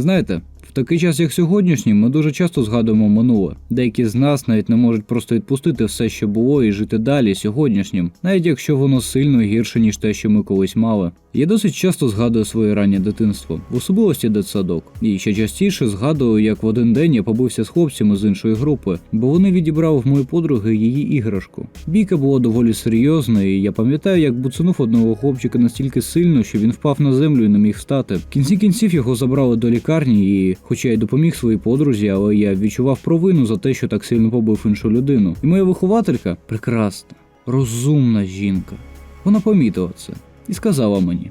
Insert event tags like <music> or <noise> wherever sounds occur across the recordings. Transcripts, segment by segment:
Знаєте, в такий час, як сьогоднішній, ми дуже часто згадуємо минуле. Деякі з нас навіть не можуть просто відпустити все, що було, і жити далі сьогоднішнім, навіть якщо воно сильно гірше, ніж те, що ми колись мали. Я досить часто згадую своє раннє дитинство, в особливості дитсадок. І ще частіше згадую, як в один день я побився з хлопцями з іншої групи, бо вони відібрали в моєї подруги її іграшку. Бійка була доволі серйозна, і я пам'ятаю, як буцнув одного хлопчика настільки сильно, що він впав на землю і не міг встати. В кінці кінців його забрали до лікарні, і, хоча й допоміг своїй подрузі, але я відчував провину за те, що так сильно побив іншу людину. І моя вихователька прекрасна, розумна жінка. Вона помітила це і сказала мені.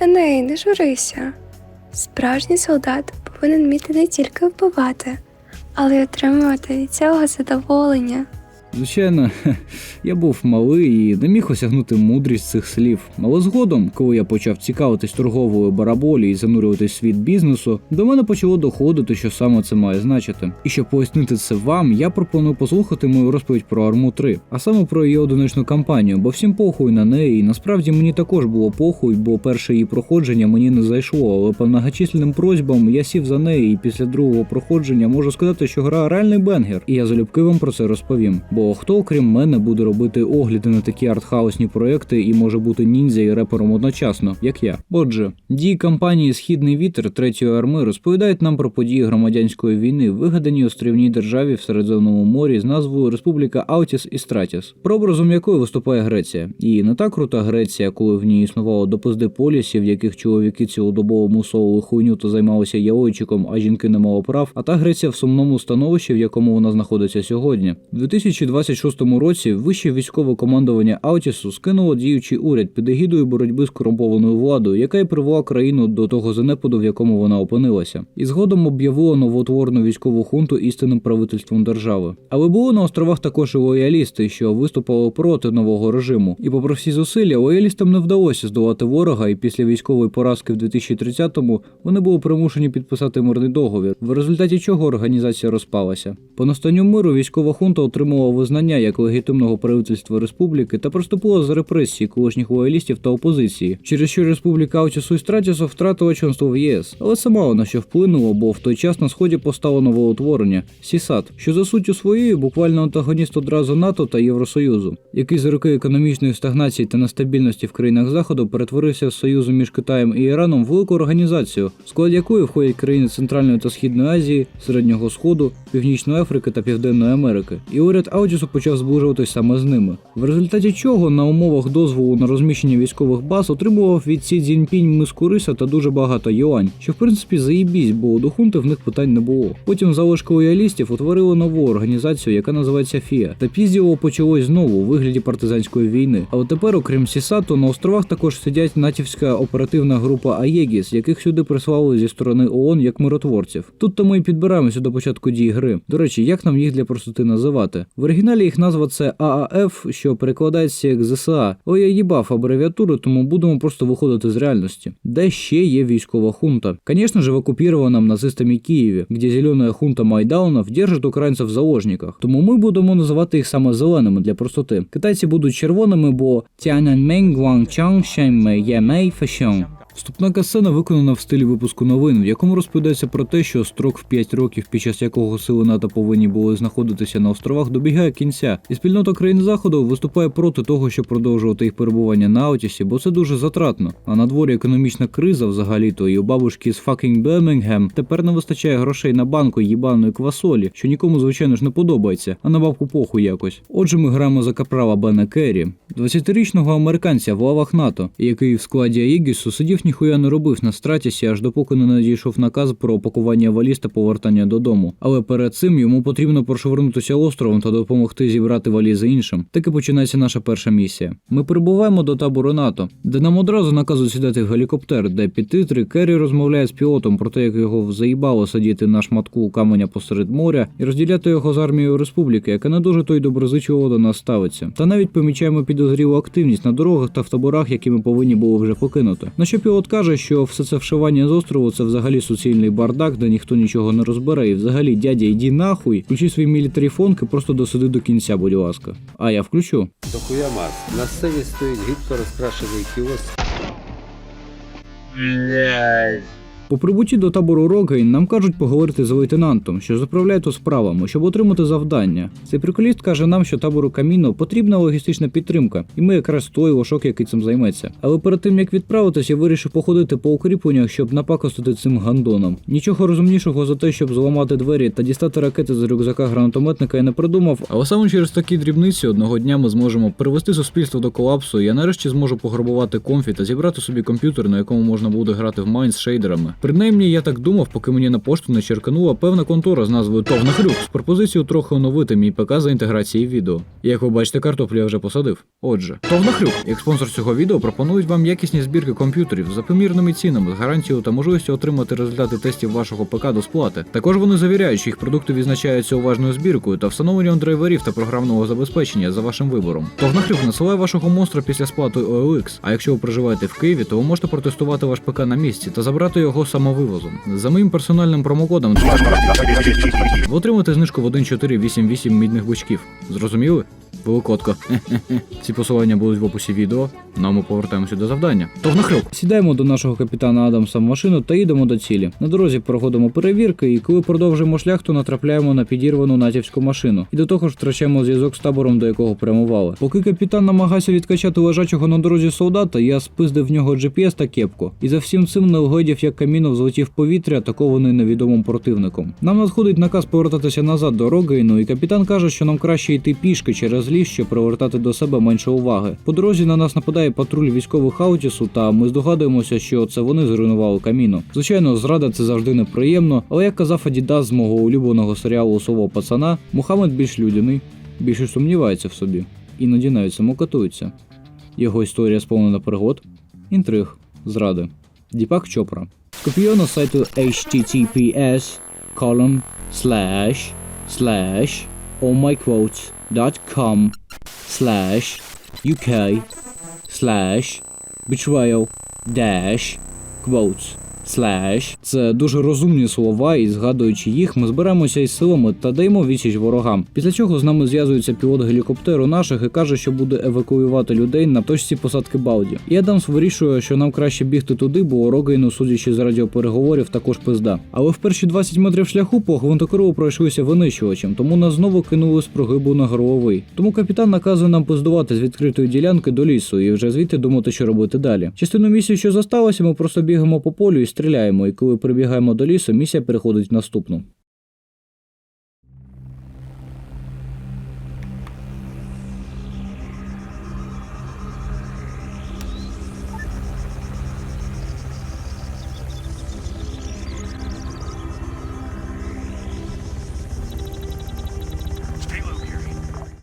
Еней, не журися. Справжній солдат повинен вміти не тільки вбивати, але й отримувати від цього задоволення. Звичайно, <laughs> я був малий і не міг осягнути мудрість цих слів. Але згодом, коли я почав цікавитись торговою бараболі і занурюватись в світ бізнесу, до мене почало доходити, що саме це має значити. І щоб пояснити це вам, я пропоную послухати мою розповідь про Арму 3, а саме про її одиночну кампанію, бо всім похуй на неї, і насправді мені також було похуй, бо перше її проходження мені не зайшло, але по многочисленним просьбам я сів за неї, і після другого проходження можу сказати, що гра реальний бенгер, і я залюбки вам про це розповім. Бо хто, окрім мене, буде робити огляди на такі артхаусні проекти і може бути ніндзя і репером одночасно, як я. Отже, дії кампанії Східний вітер третьої арми розповідають нам про події громадянської війни, вигаданій острівній державі в Середземному морі з назвою Республіка Аутіс і Стратіс, прообразом якої виступає Греція. І не та крута Греція, коли в ній існувало допизди полісів, в яких чоловіки цілодобово мусовували хуйню та займалися яойчиком, а жінки не мали прав, а та Греція в сумному становищі, в якому вона знаходиться сьогодні. У 2026 році вище військове командування Аутісу скинуло діючий уряд під егідою боротьби з корумпованою владою, яка й привела країну до того занепаду, в якому вона опинилася, і згодом об'явило новоутворену військову хунту істинним правительством держави. Але були на островах також і лоялісти, що виступили проти нового режиму. І попри всі зусилля, лоялістам не вдалося здолати ворога, і після військової поразки в 2030-му вони були примушені підписати мирний договір, в результаті чого організація розпалася. По настанню миру військова хунта отримала визнання як легітимного правительства республіки та приступила з репресії колишніх лоялістів та опозиції, через що республіка Аутісу Стратісу втратила членство в ЄС. Але це мало на що вплинуло, бо в той час на сході постало нове утворення Сісат, що за суттю своєю буквально антагоніст одразу НАТО та Євросоюзу, який за роки економічної стагнації та нестабільності в країнах заходу перетворився з союзу між Китаєм і Іраном в велику організацію, в склад якої входять країни Центральної та Східної Азії, Середнього Сходу, Північної Африки та Південної Америки. І уряд Аутісу почав зближуватись саме з ними. В результаті чого на умовах дозволу на розміщення військових баз отримував від Сі Цзіньпінь миску риса та дуже багато юань, що в принципі заїбісь, бо до хунти в них питань не було. Потім залишки лоялістів утворили нову організацію, яка називається ФІА. Та пізділо почалось знову у вигляді партизанської війни. Але тепер, окрім Сісату, на островах також сидять натівська оперативна група Аєгіс, яких сюди прислали зі сторони ООН як миротворців. Тут то ми і підбираємося до початку дій гри. До речі, як нам їх для простоти називати? В оригіналі їх назва це ААФ, що перекладається як ЗСА. О, я їбав абревіатуру, тому будемо просто виходити з реальності. Де ще є військова хунта? Конечно же, в оккупированном нацистами Києві, де зелена хунта Майдаунов держить українців в заложниках. Тому ми будемо називати їх саме зеленими для простоти. Китайці будуть червоними, бо Tiananmen Guangchang Shenmei Yemei Fashong. Вступна касцена виконана в стилі випуску новин, в якому розповідається про те, що строк в 5 років, під час якого сили НАТО повинні були знаходитися на островах, добігає кінця, і спільнота країн заходу виступає проти того, щоб продовжувати їх перебування на Аутісі, бо це дуже затратно. А на дворі економічна криза взагалі-то, і у бабушки з факінг Бемінгем тепер не вистачає грошей на банку їбаної квасолі, що нікому, звичайно ж, не подобається, а на бабку похуй якось. Отже, ми граємо за капрала Бена Керрі, 20-річного американця в лавах НАТО, який в складі Аїгісу сидів ніхуя не робив на стратісі, аж допоки не надійшов наказ про опакування валіз та повертання додому. Але перед цим йому потрібно прошвернутися островом та допомогти зібрати валізи іншим. Так і починається наша перша місія. Ми прибуваємо до табору НАТО, де нам одразу наказують сідати в гелікоптер, де під титри Керрі розмовляє з пілотом про те, як його заїбало сидіти на шматку каменя посеред моря і розділяти його з армією республіки, яка не дуже то й доброзичливо до нас ставиться. Та навіть помічаємо підозрілу активність на дорогах та в таборах, які ми повинні були вже покинути. На що пілот каже, що все це вшивання з острову це взагалі суцільний бардак, де ніхто нічого не розбере. І взагалі, дядя, йди нахуй, включи свій мілітарі і просто досиди до кінця, будь ласка. А я включу. Дохуя Марс. На сцені стоїть гібко розкрашений кіоск. Блять. По прибутті до табору Рогейн нам кажуть поговорити з лейтенантом, що заправляє то справами, щоб отримати завдання. Цей приколіст каже нам, що табору Каміно потрібна логістична підтримка, і ми якраз той лошок, який цим займеться. Але перед тим як відправитись, я вирішив походити по укріпленнях, щоб напакостити цим гандоном. Нічого розумнішого за те, щоб зламати двері та дістати ракети з рюкзака гранатометника, я не придумав. Але саме через такі дрібниці одного дня ми зможемо привести суспільство до колапсу. і Я нарешті зможу пограбувати комфі та зібрати собі комп'ютер, на якому можна буде грати в Майн з шейдерами. Принаймні, я так думав, поки мені на пошту не черканула певна контора з назвою Товнахрюк з пропозицією трохи оновити мій ПК за інтеграції відео. Як ви бачите, картоплю я вже посадив. Отже, Товнахрюк, як спонсор цього відео, пропонують вам якісні збірки комп'ютерів за помірними цінами, з гарантією та можливістю отримати результати тестів вашого ПК до сплати. Також вони завіряють, що їх продукти відзначаються уважною збіркою та встановленням драйверів та програмного забезпечення за вашим вибором. Товнахрюк насилає вашого монстра після сплати OLX, а якщо ви проживаєте в Києві, то ви можете протестувати ваш ПК на місці та забрати його самовивозом. За моїм персональним промокодом ви отримаєте знижку в 1488 мідних бочків. Зрозуміли? Великотко. <laughs> Ці посилання будуть в описі відео. Ну ми повертаємося до завдання. Товнахрюк. Сідаємо до нашого капітана Адамса в машину та їдемо до цілі. На дорозі проходимо перевірки, і коли продовжуємо шлях, то натрапляємо на підірвану натівську машину. І до того ж втрачаємо зв'язок з табором, до якого прямували. Поки капітан намагався відкачати лежачого на дорозі солдата, я спиздив в нього GPS та кепку. І за всім цим не вгледів, як камінов злетів повітря, атакований невідомим противником. Нам надходить наказ повертатися назад до Рогейну, і капітан каже, що нам краще йти пішки через ліс, щоб привертати до себе менше уваги. По дорозі на нас нападає патруль військових аутісу, та ми здогадуємося, що це вони зруйнували каміно. Звичайно, зрада це завжди неприємно, але як казав Адідас з мого улюбленого серіалу Сового пацана, Мухаммед більш людяний, більше сумнівається в собі, іноді навіть самокатується. Його історія сповнена пригод, інтриг, зради. Діпак Чопра. Скопійовано з сайту https colon slash slash allmyquotes.com slash uk slash betrayal dash quotes slash. Це дуже розумні слова, і згадуючи їх, ми зберемося із силами та даємо відсіч ворогам. Після чого з нами зв'язується пілот гелікоптеру наших і каже, що буде евакуювати людей на точці посадки Балді. І Адамс вирішує, що нам краще бігти туди, бо Рогейну, судячи з радіопереговорів, також пизда. Але в перші 20 метрів шляху по гвинтокеру пройшлися винищувачем, тому нас знову кинули з прогибу на горловий. Тому капітан наказує нам пиздувати з відкритої ділянки до лісу і вже звідти думати, що робити далі. Частину місії, що зосталося, ми просто бігаємо по полю і стріляємо. І коли прибігаємо до лісу, місія переходить в наступну.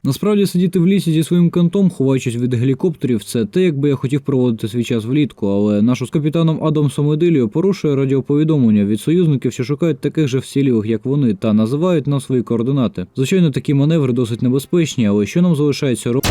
Насправді сидіти в лісі зі своїм кантом, ховаючись від гелікоптерів, це те, якби я хотів проводити свій час влітку, але нашу з капітаном Адамсом Едиліо порушує радіоповідомлення від союзників, що шукають таких же всілівих, як вони, та називають нам свої координати. Звичайно, такі маневри досить небезпечні, але що нам залишається робити?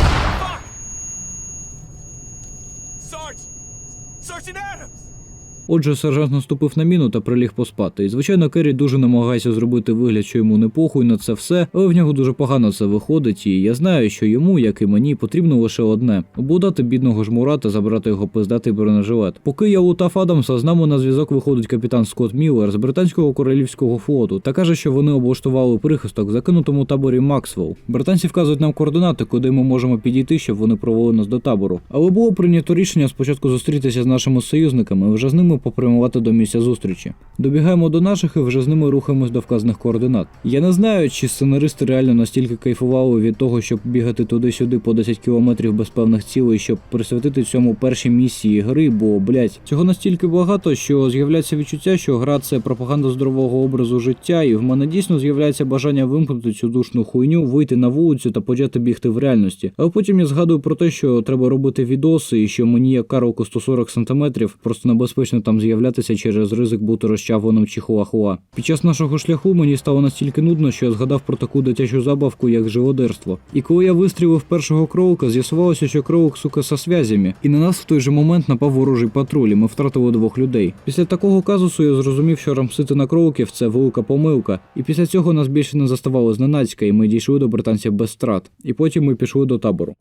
Отже, сержант наступив на міну та приліг поспати. І звичайно, Керрі дуже намагається зробити вигляд, що йому не похуй на це все, але в нього дуже погано це виходить, і я знаю, що йому, як і мені, потрібно лише одне обудати бідного жмура та забрати його пиздатий бронежилет. Поки я лутав Адамса, з нами на зв'язок виходить капітан Скотт Міллер з британського королівського флоту та каже, що вони облаштували прихисток в закинутому таборі Максвелл. Британці вказують нам координати, куди ми можемо підійти, щоб вони провели нас до табору. Але було прийнято рішення спочатку зустрітися з нашими союзниками, вже з ними попрямувати до місця зустрічі. Добігаємо до наших і вже з ними рухаємось до вказаних координат. Я не знаю, чи сценаристи реально настільки кайфували від того, щоб бігати туди-сюди по 10 кілометрів без певних цілей, щоб присвятити цьому першій місії гри, бо блять, цього настільки багато, що з'являється відчуття, що гра це пропаганда здорового образу життя, і в мене дійсно з'являється бажання вимкнути цю душну хуйню, вийти на вулицю та почати бігти в реальності. Але потім я згадую про те, що треба робити відоси, і що мені як карлику 140 см просто небезпечно там з'являтися через ризик бути розчавленим чи хуахуа. Під час нашого шляху мені стало настільки нудно, що я згадав про таку дитячу забавку, як живодерство. І коли я вистрілив першого кролика, з'ясувалося, що кролик сука со связями, і на нас в той же момент напав ворожий патруль, і ми втратили двох людей. Після такого казусу я зрозумів, що рамсити на кроликів це велика помилка. І після цього нас більше не заставало зненацька, і ми дійшли до британців без страт. І потім ми пішли до табору.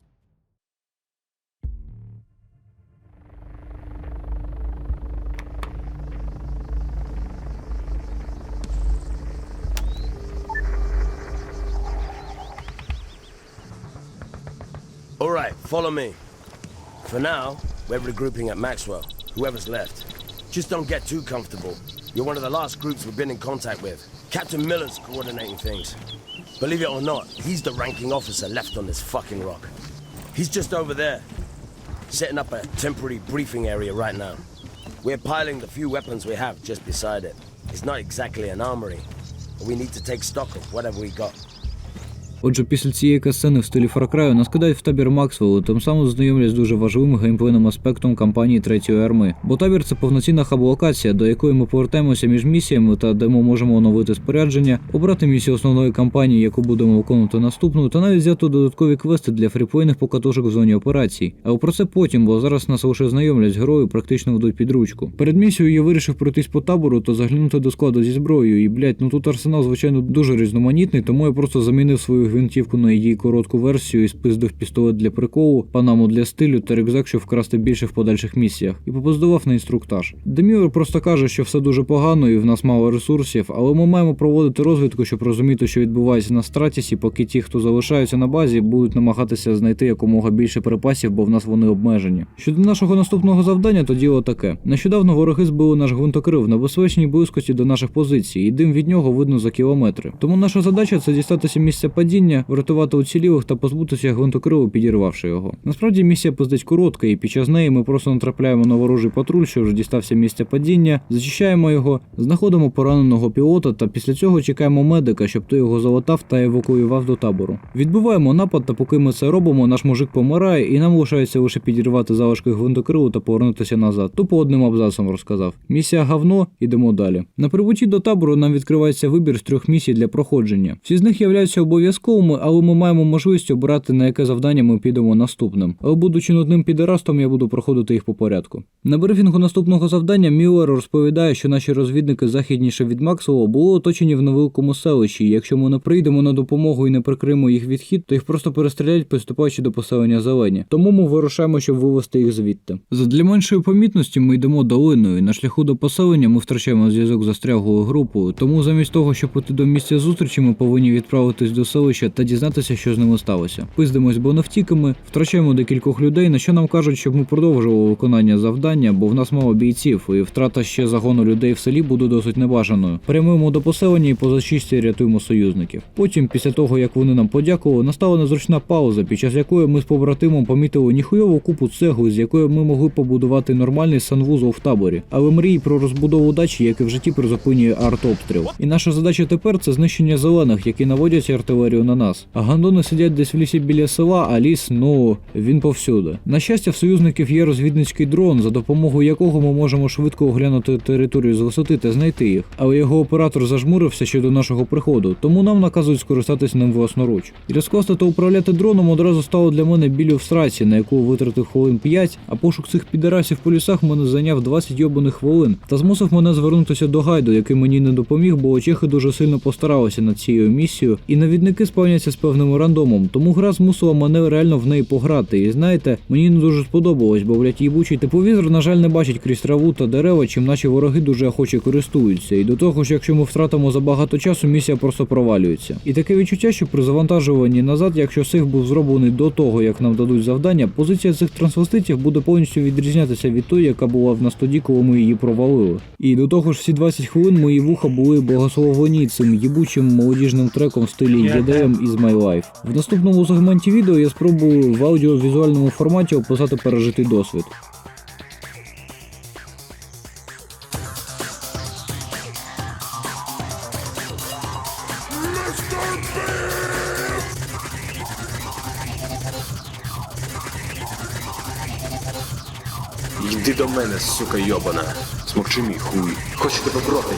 All right, follow me. For now, we're regrouping at Maxwell, whoever's left. Just don't get too comfortable. You're one of the last groups we've been in contact with. Captain Miller's coordinating things. Believe it or not, he's the ranking officer left on this fucking rock. He's just over there, setting up a temporary briefing area right now. We're piling the few weapons we have just beside it. It's not exactly an armory, but we need to take stock of whatever we got. Отже, після цієї касцени в стилі Far Cry нас кидають в табір Максвеллу, тим самим знайомлять з дуже важливим геймплейним аспектом кампанії третьої арми. Бо табір це повноцінна хаб-локація, до якої ми повертаємося між місіями та де ми можемо оновити спорядження, обрати місію основної кампанії, яку будемо виконувати наступну, та навіть взяти додаткові квести для фріплейних покатушок в зоні операцій. Але про це потім, бо зараз нас лише знайомлять з герою, практично ведуть під ручку. Перед місією я вирішив пройтись по табору та заглянути до складу зі зброєю. І блять, ну тут арсенал, звичайно, дуже різноманітний, тому я просто замінив свою гвинтівку на її коротку версію і спиздив пістолет для приколу, панаму для стилю та рюкзак, щоб вкрасти більше в подальших місіях, і попоздував на інструктаж. Демюр просто каже, що все дуже погано і в нас мало ресурсів, але ми маємо проводити розвідку, щоб розуміти, що відбувається на стратісі, поки ті, хто залишаються на базі, будуть намагатися знайти якомога більше припасів, бо в нас вони обмежені. Щодо нашого наступного завдання, то діло таке: нещодавно вороги збили наш гвинтокрив на безпечній близькості до наших позицій, і дим від нього видно за кілометри. Тому наша задача це дістатися місця падіння, врятувати уцілілих та позбутися гвинтокриву, підірвавши його. Насправді місія пиздить коротка, і під час неї ми просто натрапляємо на ворожий патруль, що вже дістався місця падіння, зачищаємо його, знаходимо пораненого пілота та після цього чекаємо медика, щоб той його залатав та евакуював до табору. Відбиваємо напад, та поки ми це робимо, наш мужик помирає, і нам лишається лише підірвати залишки гвинтокриву та повернутися назад. Тупо одним абзацом розказав. Місія гавно, ідемо далі. На прибутті до табору нам відкривається вибір з трьох місій для проходження. Всі з них являються обов'язковими, але ми маємо можливість обирати на яке завдання ми підемо наступним. Але будучи нудним підерастом, я буду проходити їх по порядку. На брифінгу наступного завдання Міллер розповідає, що наші розвідники західніше від Максвелла були оточені в невеликому селищі. і Якщо ми не прийдемо на допомогу і не прикриємо їх відхід, то їх просто перестріляють, приступаючи до поселення зелені. Тому ми вирушаємо, щоб вивести їх звідти. Задля меншої помітності ми йдемо долиною. На шляху до поселення ми втрачаємо зв'язок застряглою групою. Тому замість того, щоб піти до місця зустрічі, ми повинні відправитись до селища та дізнатися, що з ними сталося. Пиздимось бонавтіками, втрачаємо декількох людей, на що нам кажуть, щоб ми продовжували виконання завдання, бо в нас мало бійців, і втрата ще загону людей в селі буде досить небажаною. Прямуємо до поселення і поза чисті рятуємо союзників. Потім, після того як вони нам подякували, настала незручна пауза, під час якої ми з побратимом помітили ніхуйову купу цегли, з якої ми могли побудувати нормальний санвузол в таборі. Але мрії про розбудову дачі, як і в житті призупинює артобстріл. І наша задача тепер це знищення зелених, які наводять артилерію на нас. А гандони сидять десь в лісі біля села, а ліс, ну він повсюди. На щастя, в союзників є розвідницький дрон, за допомогою якого ми можемо швидко оглянути територію з висоти та знайти їх. Але його оператор зажмурився ще до нашого приходу, тому нам наказують скористатись ним власноруч. Розкласти та управляти дроном одразу стало для мене білю в сраці, на яку витратив хвилин 5, а пошук цих підарасів по лісах мене зайняв 20 йобаних хвилин та змусив мене звернутися до гайду, який мені не допоміг, бо чехи дуже сильно постаралися над цією місією, і навідники сповняться з певним рандомом. Тому гра змусила мене реально в неї пограти. І знаєте, мені не дуже сподобалось, бо блять їбучий тепловізор, на жаль, не бачить крізь траву та дерева, чим наші вороги дуже охоче користуються. І до того ж, якщо ми втратимо забагато часу, місія просто провалюється. І таке відчуття, що при завантажуванні назад, якщо сих був зроблений до того, як нам дадуть завдання, позиція цих трансвеститів буде повністю відрізнятися від тої, яка була в нас тоді, коли ми її провалили. І до того ж, всі 20 хвилин мої вуха були благословені цим їбучим молодіжним треком в стилі EDM is my life. В наступному сегменті відео я спробую в аудіовізуальному форматі описати пережитий досвід. Йди до мене, сука йобана. Смокчи мій хуй. Хочу тебе в рота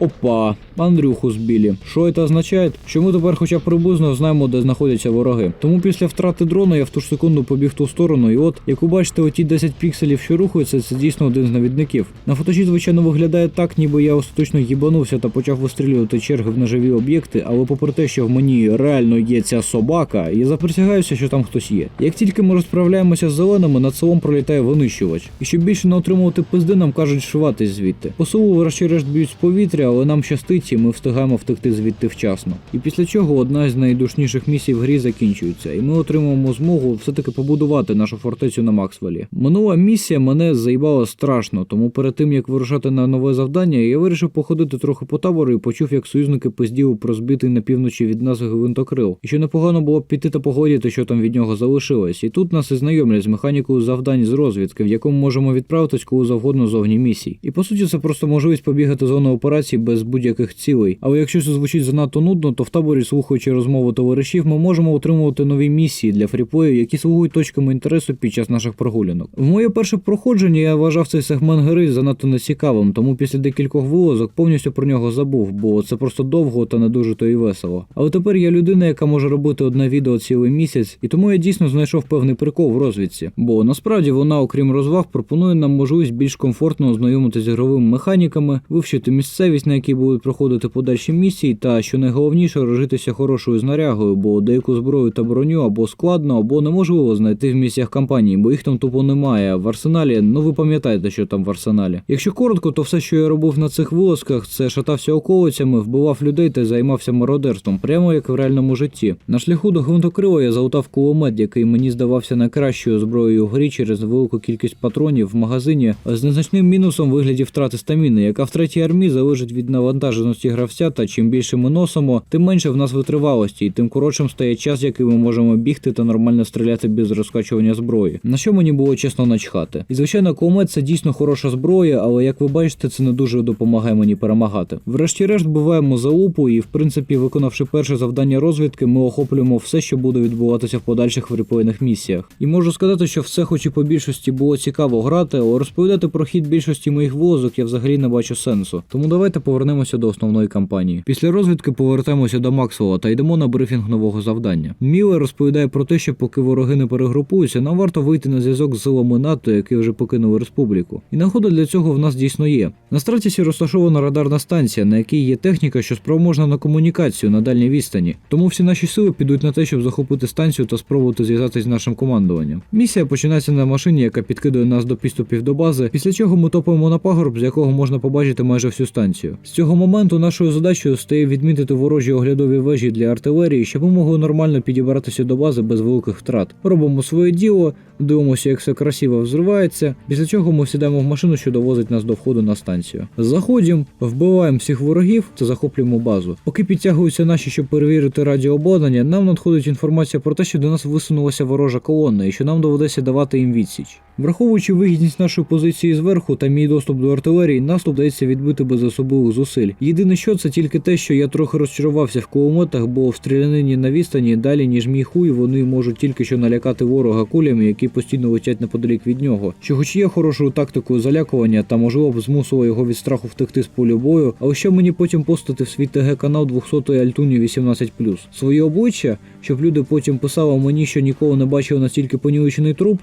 Опа, Андрюху збілі. Що це означає? Що ми тепер хоча б приблизно знаємо, де знаходяться вороги. Тому після втрати дрона я в ту ж секунду побіг в ту сторону, і от, як ви бачите, оті 10 пікселів, що рухаються, це дійсно один з навідників. На фоточі, звичайно, виглядає так, ніби я остаточно їбанувся та почав вистрілювати черги в неживі об'єкти, але попри те, що в мені реально є ця собака, я заприсягаюся, що там хтось є. Як тільки ми розправляємося з зеленими, над селом пролітає винищувач. І щоб більше не отримувати пизди, нам кажуть шиватись звідти. По селу врешті-решт б'ють з повітря, але нам щастить, і ми встигаємо втекти звідти вчасно. І після чого одна з найдушніших місій в грі закінчується, і ми отримуємо змогу все-таки побудувати нашу фортецю на Максвелі. Минула місія мене заїбала страшно, тому перед тим як вирушати на нове завдання, я вирішив походити трохи по табору і почув, як союзники пизділи про збитий на півночі від нас гвинтокрил. І що непогано було б піти та погодити, що там від нього залишилось. І тут нас і знайомлять з механікою завдань з розвідки, в якому можемо відправитись коли завгодно зовні місій. І по суті, це просто можливість побігати зону операції без будь-яких цілей. Але якщо це звучить занадто нудно, то в таборі, слухаючи розмову товаришів, ми можемо отримувати нові місії для фріплею, які слугують точками інтересу під час наших прогулянок. В моє перше проходження я вважав цей сегмент гри занадто нецікавим, тому після декількох вилазок повністю про нього забув, бо це просто довго та не дуже то і весело. Але тепер я людина, яка може робити одне відео цілий місяць, і тому я дійсно знайшов певний прикол в розвідці. Бо насправді вона, окрім розваг, пропонує нам можливість більш комфортно ознайомитися з ігровими механіками, вивчити місцевість, на якій будуть проходити подальші місії, та що найголовніше розжитися хорошою знарягою, бо деяку зброю та броню або складно, або неможливо знайти в місіях кампанії, бо їх там тупо немає. В арсеналі, ну ви пам'ятаєте, що там в арсеналі. Якщо коротко, то все, що я робив на цих вилазках, це шатався околицями, вбивав людей та займався мародерством, прямо як в реальному житті. На шляху до гвинтокрила я залутав кулемет, який мені здавався найкращою зброєю в грі через велику кількість патронів в магазині, з незначним мінусом вигляді втрати стаміни, яка в третій армії залежить від навантаженості гравця. Та чим більше ми носимо, тим менше в нас витривалості, і тим коротшим стає час, який ми можемо бігти та нормально стріляти без розкачування зброї. На що мені було чесно начхати. І звичайно, кулемет це дійсно хороша зброя, але як ви бачите, це не дуже допомагає мені перемагати. Врешті-решт буваємо залупу, і в принципі, виконавши перше завдання розвідки, ми охоплюємо все, що буде відбуватися в подальших фріплейних місіях. І можу сказати, що все, хоч і по більшості було цікаво грати, але розповідати про хід більшості моїх вилазок я взагалі не бачу сенсу. Тому давайте повернемося до основної кампанії. Після розвідки повертаємося до Максвелла та йдемо на брифінг нового завдання. Міле розповідає про те, що поки вороги не перегрупуються, нам варто вийти на зв'язок з силами НАТО, які вже покинули республіку. І нагода для цього в нас дійсно є. На Стратісі розташована радарна станція, на якій є техніка, що спроможна на комунікацію на дальній відстані. Тому всі наші сили підуть на те, щоб захопити станцію та спробувати зв'язатись з нашим командуванням. Місія починається на машині, яка підкидує нас до підступів до бази, після чого ми топаємо на пагорб, з якого можна побачити майже всю станцію. З цього моменту нашою задачею стає відмітити ворожі оглядові вежі для артилерії, щоб ми могли нормально підібратися до бази без великих втрат. Робимо своє діло, дивимося, як все красиво взривається. Після чого ми сідаємо в машину, що довозить нас до входу на станцію. Заходимо, вбиваємо всіх ворогів та захоплюємо базу. Поки підтягуються наші, щоб перевірити радіообладнання, нам надходить інформація про те, що до нас висунулася ворожа колона і що нам доведеться давати їм відсіч. Враховуючи вигідність нашої позиції зверху та мій доступ до артилерії, наступ вдається відбити без особливих зусиль. Єдине, що це тільки те, що я трохи розчарувався в кулеметах, бо в стрілянині на відстані далі, ніж мій хуй, вони можуть тільки що налякати ворога кулями, які постійно летять неподалік від нього. Що хоч є хорошою тактикою залякування та можливо б змусило його від страху втекти з полю бою, але ще мені потім постати в свій ТГ канал 200 Альтуні 18+. Своє обличчя, щоб люди потім писали мені, що ніколи не бачили настільки понівечений труп,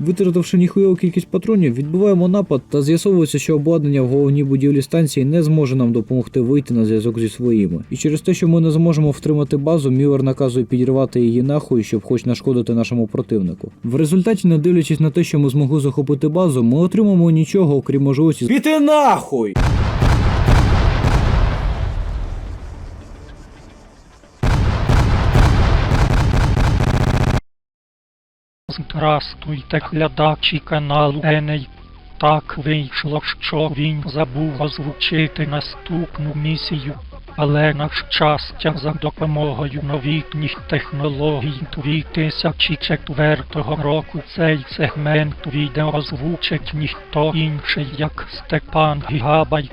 Витративши ніхуєву кількість патронів, відбиваємо напад та з'ясовується, що обладнання в головній будівлі станції не зможе нам допомогти вийти на зв'язок зі своїми. І через те, що ми не зможемо втримати базу, Міллер наказує підірвати її нахуй, щоб хоч нашкодити нашому противнику. В результаті, не дивлячись на те, що ми змогли захопити базу, ми отримаємо нічого, окрім можливості Піти нахуй! Здрастуйте, глядачі каналу Еней. Так вийшло, що він забув озвучити наступну місію. Але на щастя, за допомогою новітніх технологій 2004 року цей сегмент відео озвучить ніхто інший, як Степан Гігабайт.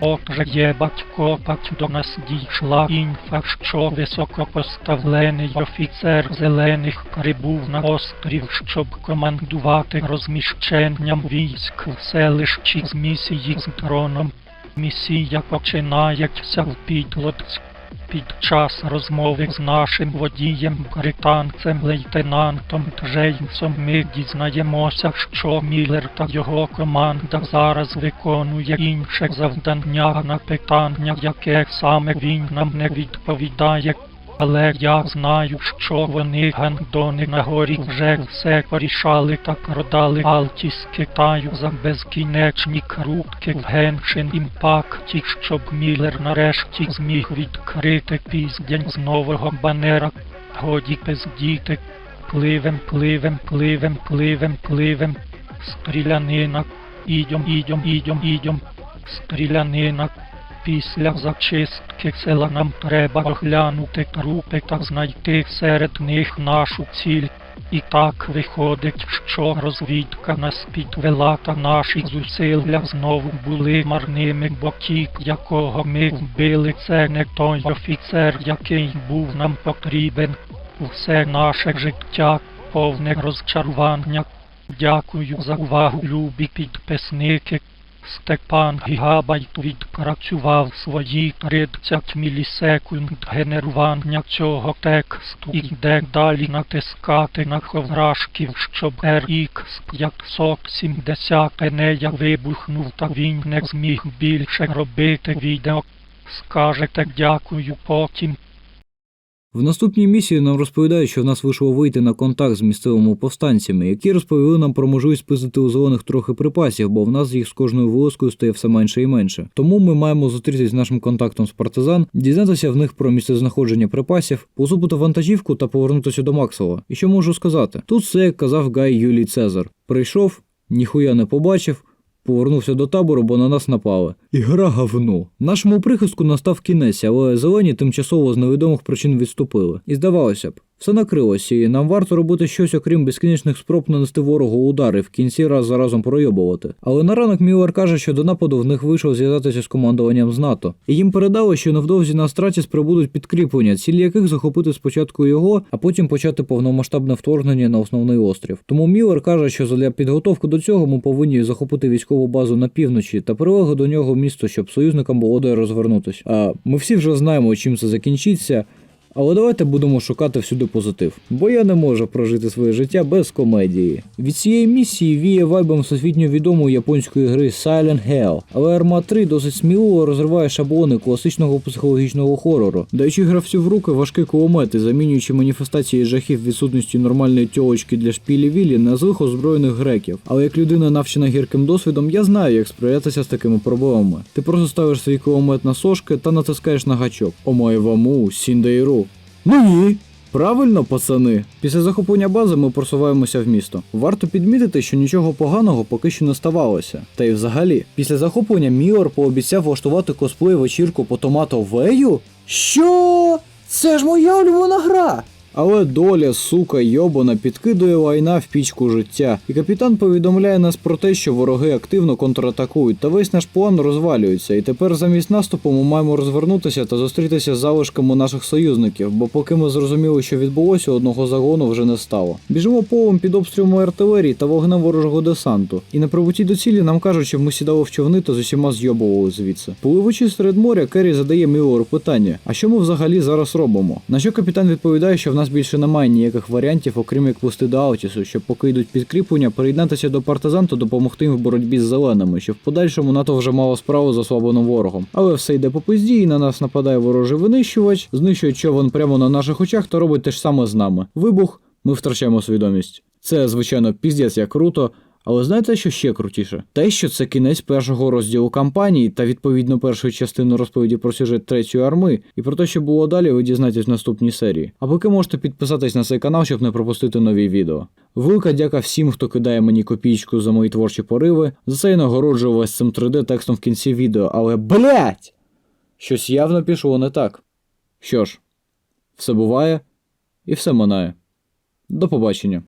Отже, є батько, так до нас дійшла інфа, що високопоставлений офіцер зелених прибув на острів, щоб командувати розміщенням військ в селищі з місії з дроном. Місія починається в Підлотськ. Під час розмови з нашим водієм британцем лейтенантом Джеймсом ми дізнаємося, що Міллер та його команда зараз виконує інше завдання на питання, яке саме він нам не відповідає. Але я знаю, що вони гандони на горі вже все порішали та продали Алті з Китаю за безкінечні крутки в Геншин імпакті, щоб Міллер нарешті зміг відкрити піздень з нового банера. Годі пиздіти. Пливем, пливем, пливем, пливем, пливем. Стрілянина. Ідьом, ідьом, ідьом, ідьом. Стрілянина. Після зачистки села нам треба оглянути трупи та знайти серед них нашу ціль. І так виходить, що розвідка нас підвела та наші зусилля знову були марними, бо ті, якого ми вбили, це не той офіцер, який був нам потрібен. Все наше життя повне розчарування. Дякую за увагу, любі підписники. Степан Гігабайт відпрацював свої 30 мілісекунд генерування цього тексту і йде далі натискати на ховрашків, щоб RX 570 не вибухнув та він не зміг більше робити відео. Скажете дякую потім. В наступній місії нам розповідають, що в нас вийшло вийти на контакт з місцевими повстанцями, які розповіли нам про можливість списати у зелених трохи припасів, бо в нас їх з кожною вилазкою стає все менше і менше. Тому ми маємо зустрітися з нашим контактом з партизан, дізнатися в них про місцезнаходження припасів, позупити вантажівку та повернутися до Максова. І що можу сказати? Тут все як казав Гай Юлій Цезар: прийшов, ніхуя не побачив. Повернувся до табору, бо на нас напали. Ігра гра говно. Нашому прихистку настав кінець, але зелені тимчасово з невідомих причин відступили. І здавалося б, все накрилося, і нам варто робити щось, окрім безкінечних спроб нанести ворогу удари, в кінці раз за разом пройобувати. Але на ранок Міллер каже, що до нападу в них вийшов зв'язатися з командуванням з НАТО. І їм передали, що невдовзі на Стратіс прибудуть підкріплення, цілі яких захопити спочатку його, а потім почати повномасштабне вторгнення на основний острів. Тому Міллер каже, що для підготовки до цього ми повинні захопити військову базу на півночі та прилегле до нього місто, щоб союзникам було де розвернутися. А ми всі вже знаємо, чим це закінчиться. Але давайте будемо шукати всюди позитив, бо я не можу прожити своє життя без комедії. Від цієї місії віє вайбом всесвітньо відомої японської гри Silent Hell, але Arma 3 досить сміливо розриває шаблони класичного психологічного хорору, даючи гравцю в руки важкі кулемети, замінюючи маніфестації жахів відсутності нормальної тьолочки для шпілі вілі на злих озброєних греків. Але як людина навчена гірким досвідом, я знаю, як справлятися з такими проблемами. Ти просто ставиш свій кулемет на сошки та натискаєш на гачок. Омай ваму, сіндейру. Ну ні. Правильно, пацани. Після захоплення бази ми просуваємося в місто. Варто підмітити, що нічого поганого поки що не ставалося. Та й взагалі, після захоплення Мілор пообіцяв влаштувати косплей вечірку по Томато Вею? Що? Це ж моя улюблена гра! Але доля, сука, йобана підкидує лайна в пічку життя, і капітан повідомляє нас про те, що вороги активно контратакують, та весь наш план розвалюється. І тепер замість наступу ми маємо розвернутися та зустрітися з залишками наших союзників, бо поки ми зрозуміли, що відбулося, одного загону вже не стало. Біжимо полем під обстрілами артилерії та вогнем ворожого десанту. І на прибутті до цілі нам кажуть, щоб ми сідали в човни та з усіма зйобували звідси. Пливучи серед моря, Керрі задає Мілору питання: а що ми взагалі зараз робимо? На що капітан відповідає, що в нас більше немає ніяких варіантів, окрім як пусти до Аутісу, щоб поки йдуть підкріплення, приєднатися до партизан та допомогти їм в боротьбі з зеленими, що в подальшому НАТО вже мало справу з ослабленим ворогом. Але все йде по пизді, і на нас нападає ворожий винищувач, знищує човен прямо на наших очах та робить те ж саме з нами. Вибух, ми втрачаємо свідомість. Це, звичайно, піздець як круто. Але знаєте, що ще крутіше? Те, що це кінець першого розділу кампанії та відповідно першої частини розповіді про сюжет третьої арми, і про те, що було далі, ви дізнаєтесь в наступній серії. А поки можете підписатись на цей канал, щоб не пропустити нові відео. Велика дяка всім, хто кидає мені копійку за мої творчі пориви. За це я нагороджую вас цим 3D текстом в кінці відео, але блять! Щось явно пішло не так. Що ж, все буває і все минає. До побачення.